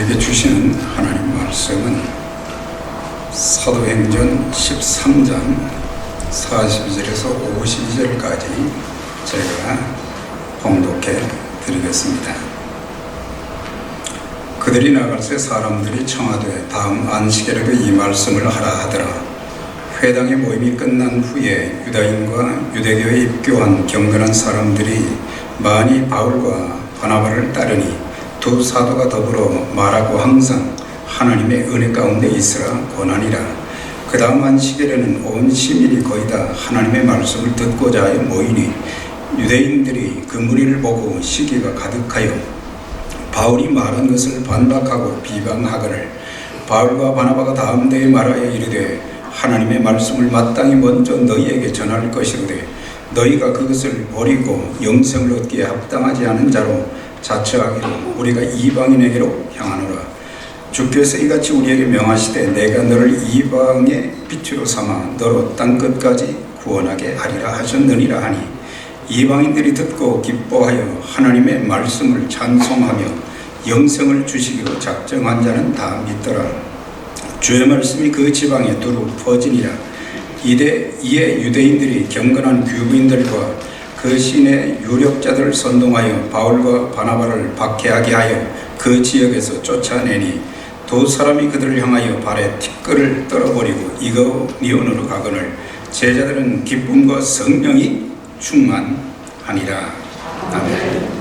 우리에게 주시는 하나님 말씀은 사도행전 13장 42절에서 52절까지 제가 봉독해 드리겠습니다. 그들이 나갈 때 사람들이 청하되 다음 안식일에도 이 말씀을 하라 하더라. 회당의 모임이 끝난 후에 유다인과 유대교에 입교한 경건한 사람들이 많이 바울과 바나바를 따르니 두 사도가 더불어 말하고 항상 하나님의 은혜 가운데 있으라 권하니라. 그 다음 안식일에는 온 시민이 거의 다 하나님의 말씀을 듣고자 하여 모이니 유대인들이 그 무리를 보고 시기가 가득하여 바울이 말한 것을 반박하고 비방하거늘 바울과 바나바가 다음 때에 말하여 이르되 하나님의 말씀을 마땅히 먼저 너희에게 전할 것이로되 너희가 그것을 버리고 영생을 얻기에 합당하지 않은 자로 자처하기로 우리가 이방인에게로 향하노라 주께서 이같이 우리에게 명하시되 내가 너를 이방의 빛으로 삼아 너로 땅 끝까지 구원하게 하리라 하셨느니라 하니 이방인들이 듣고 기뻐하여 하나님의 말씀을 찬송하며 영생을 주시기로 작정한 자는 다 믿더라. 주의 말씀이 그 지방에 두루 퍼지니라. 이대 이에 유대인들이 경건한 규부인들과 그 신의 유력자들을 선동하여 바울과 바나바를 박해하게 하여 그 지역에서 쫓아내니 두 사람이 그들을 향하여 발에 티끌을 떨어버리고 이거니온으로 가거늘 제자들은 기쁨과 성령이 충만하니라. 아멘.